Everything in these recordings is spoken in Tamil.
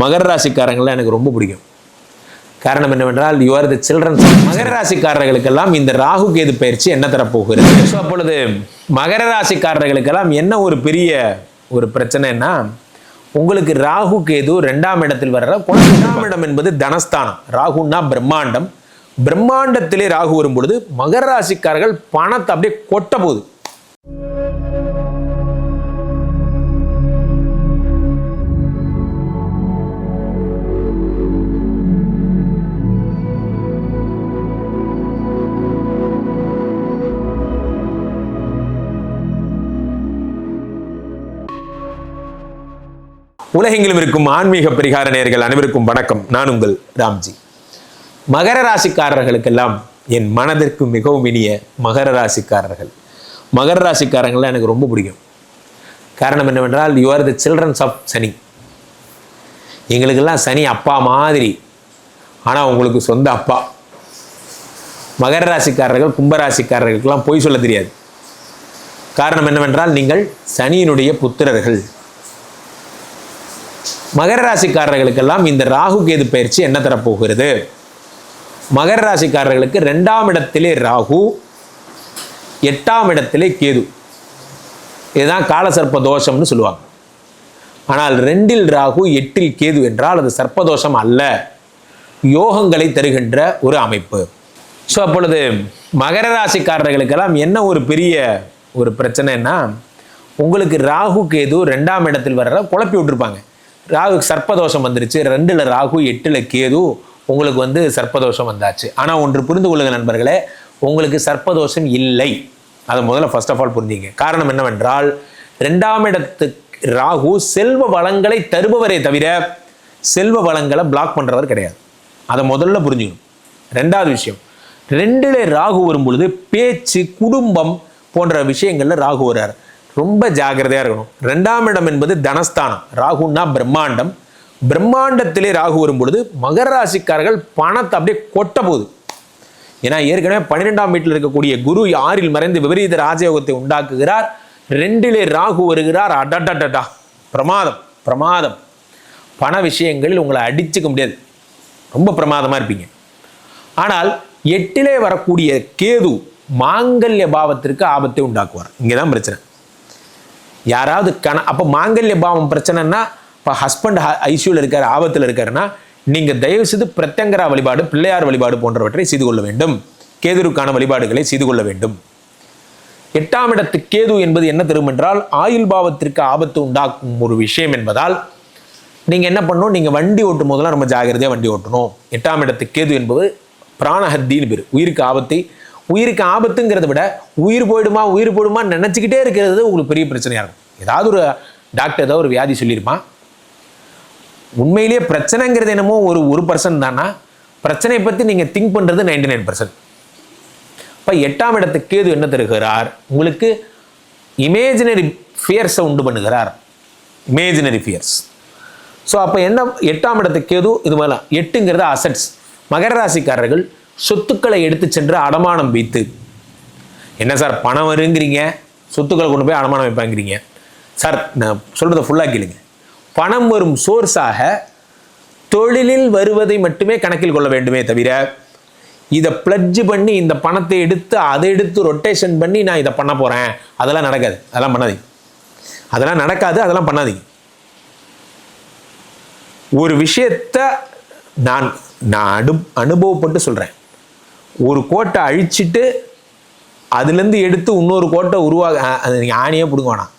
மகர ராசிக்காரங்களாம் எனக்கு ரொம்ப பிடிக்கும். காரணம் என்னவென்றால் யூ ஆர் த சில்ட்ரன் மகர ராசிக்காரர்களுக்கெல்லாம் இந்த ராகு கேது பயிற்சி என்ன தரப்போகிறது? ஸோ அப்பொழுது மகர ராசிக்காரர்களுக்கெல்லாம் என்ன ஒரு பெரிய ஒரு பிரச்சனைன்னா உங்களுக்கு ராகு கேது ரெண்டாம் இடத்தில் வர்ற ரெண்டாம் இடம் என்பது தனஸ்தானம். ராகுன்னா பிரம்மாண்டம். பிரம்மாண்டத்திலே ராகு வரும் பொழுது மகர ராசிக்காரர்கள் பணத்தை அப்படியே கொட்ட போகுது. உலகெங்கிலும் இருக்கும் ஆன்மீக பரிகார நேர்கள் அனைவருக்கும் வணக்கம். நான் உங்கள் ராம்ஜி. மகர ராசிக்காரர்களுக்கெல்லாம் என் மனதிற்கு மிகவும் இனிய மகர ராசிக்காரர்கள். மகர ராசிக்காரங்களை எனக்கு ரொம்ப பிடிக்கும். காரணம் என்னவென்றால் you are the children's of Sani. எங்களுக்கெல்லாம் சனி அப்பா மாதிரி. ஆனால் உங்களுக்கு சொந்த அப்பா. மகர ராசிக்காரர்கள் கும்பராசிக்காரர்களுக்கெல்லாம் பொய் சொல்ல தெரியாது. காரணம் என்னவென்றால் நீங்கள் சனியினுடைய புத்திரர்கள். மகர ராசிக்காரர்களுக்கெல்லாம் இந்த ராகு கேது பயிற்சி என்ன தரப்போகிறது? மகர ராசிக்காரர்களுக்கு ரெண்டாம் இடத்திலே ராகு எட்டாம் இடத்திலே கேது. இதுதான் காலசர்ப்ப தோஷம்னு சொல்லுவாங்க. ஆனால் ரெண்டில் ராகு எட்டில் கேது என்றால் அது சர்ப்பதோஷம் அல்ல. யோகங்களை தருகின்ற ஒரு அமைப்பு. ஸோ அப்பொழுது மகர ராசிக்காரர்களுக்கெல்லாம் என்ன ஒரு பெரிய ஒரு பிரச்சனைன்னா உங்களுக்கு ராகு கேது ரெண்டாம் இடத்தில் வர்ற குழப்பி விட்டுருப்பாங்க. ராகு சர்ப்பதோஷம் வந்துருச்சு. ரெண்டில் ராகு எட்டில் கேது உங்களுக்கு வந்து சர்ப்பதோஷம் வந்தாச்சு. ஆனால் ஒன்று புரிந்து கொள்ளுங்க நண்பர்களே உங்களுக்கு சர்ப்பதோஷம் இல்லை. அதை முதல்ல ஃபர்ஸ்ட் ஆஃப் ஆல் புரிஞ்சுங்க. காரணம் என்னவென்றால் ரெண்டாம் இடத்து ராகு செல்வ வளங்களை தருபவரே தவிர செல்வ வளங்களை பிளாக் பண்ணுறவர் கிடையாது. அதை முதல்ல புரிஞ்சுக்கணும். ரெண்டாவது விஷயம் ரெண்டில் ராகு வரும் பொழுது பேச்சு குடும்பம் போன்ற விஷயங்களில் ராகு வர்றார். ரொம்ப ஜாகிரதையாக இருக்கணும். ரெண்டாம் இடம் என்பது தனஸ்தானம். ராகுன்னா பிரம்மாண்டம். பிரம்மாண்டத்திலே ராகு வரும்பொழுது மகர ராசிக்காரர்கள் பணத்தை அப்படியே கொட்ட போகுது. ஏன்னா ஏற்கனவே பன்னிரெண்டாம் வீட்டில் இருக்கக்கூடிய குரு ஆறில் மறைந்து விபரீத ராஜயோகத்தை உண்டாக்குகிறார். ரெண்டிலே ராகு வருகிறார். அடடடடா. பிரமாதம் பிரமாதம். பண விஷயங்களில் உங்களை அடிச்சுக்க முடியாது. ரொம்ப பிரமாதமாக இருப்பீங்க. ஆனால் எட்டிலே வரக்கூடிய கேது மாங்கல்ய பாவத்திற்கு ஆபத்தை உண்டாக்குவார். இங்கே தான் பிரச்சனை. யாராவது கண அப்போ மாங்கல்ய பாவம் பிரச்சனைன்னா இப்போ ஹஸ்பண்ட் ஐசியூவில் இருக்கார் ஆபத்தில் இருக்காருன்னா நீங்கள் தயவு செய்து பிரத்யங்கரா வழிபாடு பிள்ளையார் வழிபாடு போன்றவற்றை செய்து கொள்ள வேண்டும். கேதுருக்கான வழிபாடுகளை செய்து கொள்ள வேண்டும். எட்டாம் இடத்து கேது என்பது என்ன தரும் என்றால் ஆயுள் பாவத்திற்கு ஆபத்து உண்டாக்கும் ஒரு விஷயம் என்பதால் நீங்கள் என்ன பண்ணணும் நீங்கள் வண்டி ஓட்டும் போதெல்லாம் ரொம்ப ஜாகிரதையாக வண்டி ஓட்டணும். எட்டாம் இடத்து கேது என்பது பிராணஹத்தின்னு பேர். உயிருக்கு ஆபத்தை உயிருக்கு ஆபத்துங்கிறத விட உயிர் போயிடுமா உயிர் போயிடுமா நினச்சிக்கிட்டே இருக்கிறது உங்களுக்கு பெரிய பிரச்சனையாக இருக்கும். ஏதாவது ஒரு டாக்டர் ஏதாவது ஒரு வியாதி சொல்லியிருப்பான். உண்மையிலேயே பிரச்சனைங்கிறது என்னமோ ஒரு ஒரு பர்சன்ட் தானா? பிரச்சனையை பற்றி நீங்கள் திங்க் பண்ணுறது நைன்டி நைன் பர்சன்ட் இப்போ எட்டாம் இடத்து கேது என்ன தருகிறார்? உங்களுக்கு இமேஜினரி ஃபியர்ஸை உண்டு பண்ணுகிறார். இமேஜினரி ஃபியர்ஸ் ஸோ அப்போ என்ன எட்டாம் இடத்து கேது இது மாதிரிலாம் எட்டுங்கிறது அசட்ஸ் மகர ராசிக்காரர்கள் சொத்துக்களை எடுத்து சென்று அடமானம் வைத்து. என்ன சார் பணம் வருங்கிறீங்க? சொத்துக்களை கொண்டு போய் அடமானம் வைப்பாங்கிறீங்க. சார் நான் சொல்கிறத ஃபுல்லாக கேளுங்க. பணம் வரும் சோர்ஸாக தொழிலில் வருவதை மட்டுமே கணக்கில் கொள்ள வேண்டுமே தவிர இதை பிளட்ஜ் பண்ணி இந்த பணத்தை எடுத்து அதை எடுத்து ரொட்டேஷன் பண்ணி நான் இதை பண்ண போகிறேன் அதெல்லாம் நடக்காது. அதெல்லாம் பண்ணாதீங்க. அதெல்லாம் நடக்காது அதெல்லாம் பண்ணாதீங்க. ஒரு விஷயத்த நான் நான் அனு அனுபவப்பட்டு சொல்கிறேன் ஒரு கோட்டை அழிச்சிட்டு அதுலேருந்து எடுத்து இன்னொரு கோட்டை உருவாக அது நீங்கள் ஆணியே பிடுங்க வேணாம்.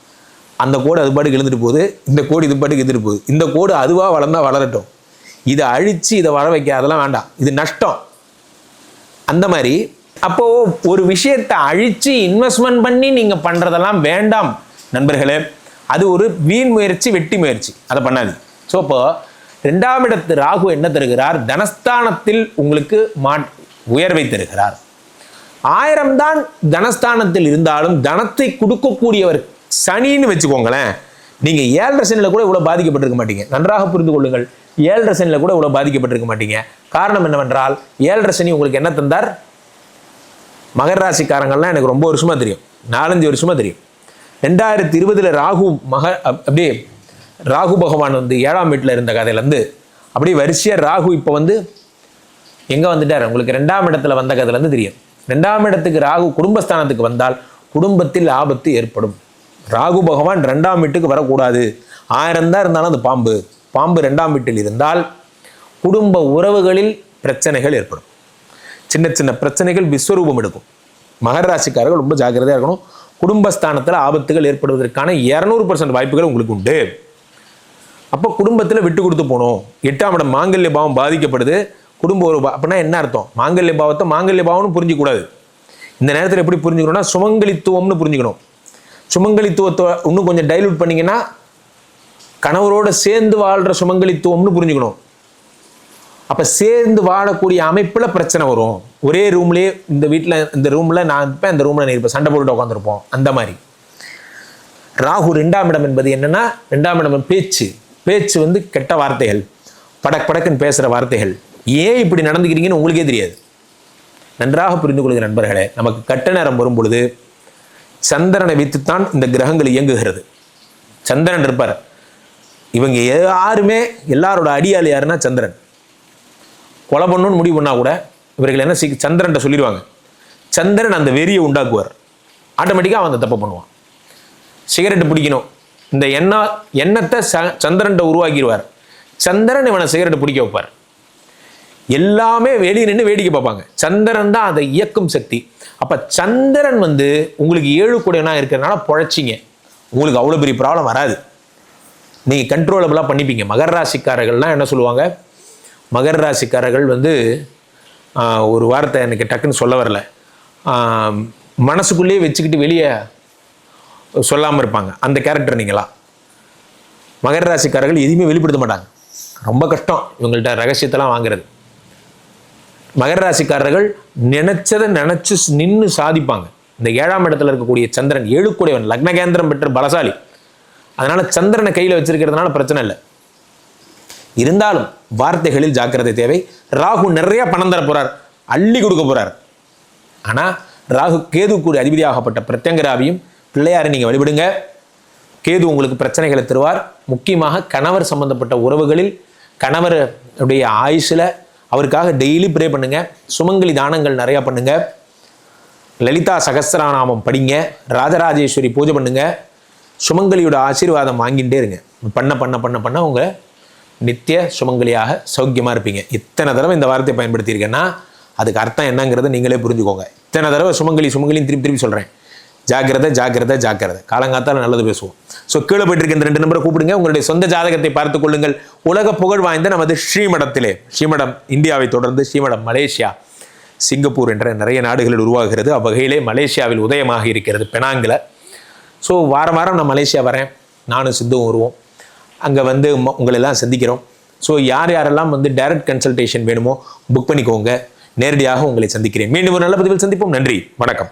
அந்த கோடு அது பாட்டுக்கு எழுந்துட்டு போகுது இந்த கோடு இது பாட்டுக்கு எழுந்துட்டு போகுது. இந்த கோடு அதுவாக வளர்ந்தா வளரட்டும். இதை அழித்து இதை வர வைக்க அதெல்லாம் வேண்டாம். இது நஷ்டம். அந்த மாதிரி அப்போது ஒரு விஷயத்தை அழித்து இன்வெஸ்ட்மெண்ட் பண்ணி நீங்கள் பண்ணுறதெல்லாம் வேண்டாம். நண்பர்களே அது ஒரு வீண் முயற்சி வெட்டி முயற்சி. அதை பண்ணாது. ஸோ அப்போது ரெண்டாம் இடத்து ராகு என்ன தருகிறார்? தனஸ்தானத்தில் உங்களுக்கு மா உயர்வை தருகிறார். ஆயிரம் தான் தனஸ்தானத்தில் இருந்தாலும் தனத்தை கொடுக்கக்கூடியவர் சனின்னு வச்சுக்கோங்களேன் நீங்க ஏழரை சனியில் கூட இவ்வளவு பாதிக்கப்பட்டிருக்க மாட்டீங்க. நன்றாக புரிந்து கொள்ளுங்கள். ஏழரை சனியில் கூட இவ்வளவு பாதிக்கப்பட்டிருக்க மாட்டீங்க. காரணம் என்னவென்றால் ஏழரை சனி உங்களுக்கு என்ன தந்தார்? மகர ராசிக்காரங்கள்லாம் எனக்கு ரொம்ப வருஷமா தெரியும். நாலஞ்சு வருஷமா தெரியும். ரெண்டாயிரத்தி இருபதுல ராகு மக அப்படியே ராகு பகவான் வந்து ஏழாம் வீட்டில் இருந்த கதையிலேருந்து அப்படியே வரிசையாக ராகு இப்போ வந்து எங்கே வந்துட்டார்? உங்களுக்கு ரெண்டாம் இடத்துல வந்த கதையிலேருந்து தெரியும். ரெண்டாம் இடத்துக்கு ராகு குடும்பஸ்தானத்துக்கு வந்தால் குடும்பத்தில் ஆபத்து ஏற்படும். ராகு பகவான் ரெண்டாம் வீட்டுக்கு வரக்கூடாது. ஆயிரம் தான் இருந்தாலும் அது பாம்பு. பாம்பு ரெண்டாம் வீட்டில் இருந்தால் குடும்ப உறவுகளில் பிரச்சனைகள் ஏற்படும். சின்ன சின்ன பிரச்சனைகள் விஸ்வரூபம் எடுக்கும். மகர ராசிக்காரர்கள் ரொம்ப ஜாக்கிரதையாக இருக்கணும். குடும்பஸ்தானத்தில் ஆபத்துகள் ஏற்படுவதற்கான இரநூறு பர்சன்ட் வாய்ப்புகள் உங்களுக்கு உண்டு. அப்போ குடும்பத்தில் விட்டு கொடுத்து போகணும். எட்டாம் இடம் மாங்கல்ய பாவம் பாதிக்கப்படுது. குடும்ப ஒரு அப்படின்னா என்ன அர்த்தம்? மாங்கல்ய பாவத்தை மாங்கல்ய பாவம்னு புரிஞ்சிக்கூடாது. இந்த நேரத்தில் எப்படி புரிஞ்சுக்கணும்னா சுமங்கலித்துவம்னு புரிஞ்சுக்கணும். சுமங்கலித்துவத்தை இன்னும் கொஞ்சம் டைலூட் பண்ணிங்கன்னா கணவரோட சேர்ந்து வாழ்கிற சுமங்கலித்துவம்னு புரிஞ்சுக்கணும். அப்போ சேர்ந்து வாழக்கூடிய அமைப்பில் பிரச்சனை வரும். ஒரே ரூம்லேயே இந்த வீட்டில் இந்த ரூமில் நான் இருப்பேன் இந்த ரூமில் நான் இருப்பேன் சண்டை போட்டுட்டு உட்காந்துருப்போம் அந்த மாதிரி. ராகு ரெண்டாம் இடம் என்பது என்னென்னா ரெண்டாம் இடம் பேச்சு. பேச்சு வந்து கெட்ட வார்த்தைகள். படக் படக்குன்னு பேசுகிற வார்த்தைகள். ஏன் இப்படி நடந்துக்கிறீங்கன்னு உங்களுக்கே தெரியாது. நன்றாக புரிந்து கொள்கிற நண்பர்களே நமக்கு கட்ட நேரம் வரும் பொழுது சந்திரனை வைத்துத்தான் இந்த கிரகங்கள் இயங்குகிறது. சந்திரன் இருப்பார். இவங்க யாருமே எல்லாரோட அடியாள் யாருன்னா சந்திரன். கொலை பண்ணணும்னு முடிவு பண்ணால் கூட இவர்கள் என்ன சீ சந்திரன்ட்ட சொல்லிடுவாங்க. சந்திரன் அந்த வெறியை உண்டாக்குவார். ஆட்டோமேட்டிக்காக அவன் அந்த தப்பை பண்ணுவான். சிகரெட்டு பிடிக்கணும். இந்த எண்ணா எண்ணத்தை ச சந்திரன்ட்ட உருவாக்கிடுவார். சந்திரன் இவனை சிகரெட்டு பிடிக்க வைப்பார். எல்லாமே வெளியே நின்று வேடிக்கை பார்ப்பாங்க. சந்திரன் தான் அதை இயக்கும் சக்தி. அப்போ சந்திரன் வந்து உங்களுக்கு ஏழு கூடனா இருக்கிறதுனால பொழைச்சிங்க. உங்களுக்கு அவ்வளோ பெரிய ப்ராப்ளம் வராது. நீங்கள் கண்ட்ரோலபிளாக பண்ணிப்பீங்க. மகர ராசிக்காரர்கள்லாம் என்ன சொல்லுவாங்க? மகர ராசிக்காரர்கள் வந்து ஒரு வார்த்தை எனக்கு டக்குன்னு சொல்ல வரல. மனசுக்குள்ளேயே வச்சுக்கிட்டு வெளியே சொல்லாமல் இருப்பாங்க. அந்த கேரக்டர் நீங்களா? மகர ராசிக்காரர்கள் எதையுமே வெளிப்படுத்த மாட்டாங்க. ரொம்ப கஷ்டம் இவங்கள்ட்ட ரகசியத்தெல்லாம் வாங்குறது. மகர ராசிக்காரர்கள் நினைச்சதை நினைச்சு நின்று சாதிப்பாங்க. இந்த ஏழாம் இடத்துல இருக்கக்கூடிய சந்திரன் ஏழுக்குடையவன் லக்னகேந்திரம் பெற்ற பலசாலி. அதனால சந்திரனை கையில் வச்சிருக்கிறதுனால பிரச்சனை இல்லை. இருந்தாலும் வார்த்தைகளில் ஜாக்கிரதை தேவை. ராகு நிறைய பணம் தர போறார் அள்ளி கொடுக்க போறார். ஆனா ராகு கேது கூட அதிபதியாகப்பட்ட பிரத்யங்கராவியும் பிள்ளையாரை நீங்க வழிபடுங்க. கேது உங்களுக்கு பிரச்சனைகளை தருவார். முக்கியமாக கணவர் சம்பந்தப்பட்ட உறவுகளில் கணவர் உடைய ஆயுசில் அவருக்காக டெய்லி ப்ரே பண்ணுங்க. சுமங்கலி தானங்கள் நிறையா பண்ணுங்க. லலிதா சகஸ்ரநாமம் படிங்க. ராஜராஜேஸ்வரி பூஜை பண்ணுங்க. சுமங்கலியோட ஆசீர்வாதம் வாங்கிட்டே இருங்க. பண்ண பண்ண பண்ண பண்ண உங்க நித்திய சுமங்கலியாக சௌக்கியமாக இருப்பீங்க. இத்தனை தடவை இந்த வார்த்தையை பயன்படுத்தியிருக்கேன்னா அதுக்கு அர்த்தம் என்னங்கிறத நீங்களே புரிஞ்சுக்கோங்க. இத்தனை தடவை சுமங்கலி சுமங்கலின்னு திருப்பி திருப்பி சொல்கிறேன் ஜாக்கிரதை ஜாக்கிரதை ஜாக்கிரதை. காலங்காத்தால் நல்லது பேசுவோம். ஸோ கீழே போயிட்டு இருக்க இந்த ரெண்டு நம்பரை கூப்பிடுங்க. உங்களுடைய சொந்த ஜாதகத்தை பார்த்துக் கொள்ளுங்கள். உலக புகழ் வாய்ந்த நமது ஸ்ரீமடத்திலே ஸ்ரீமடம் இந்தியாவை தொடர்ந்து ஸ்ரீமடம் மலேசியா சிங்கப்பூர் என்ற நிறைய நாடுகளில் உருவாகிறது. அவ்வகையிலே மலேசியாவில் உதயமாக இருக்கிறது பெனாங்கில். ஸோ வாரம் வாரம் நான் மலேசியா வரேன். நானும் சிந்துவும் வருவோம். அங்கே வந்து உங்களெல்லாம் உங்களை எல்லாம் சந்திக்கிறோம். ஸோ யார் யாரெல்லாம் வந்து டைரக்ட் கன்சல்டேஷன் வேணுமோ புக் பண்ணிக்கோங்க. நேரடியாக உங்களை சந்திக்கிறேன். மீண்டும் ஒரு நல்ல பதிவில் சந்திப்போம். நன்றி. வணக்கம்.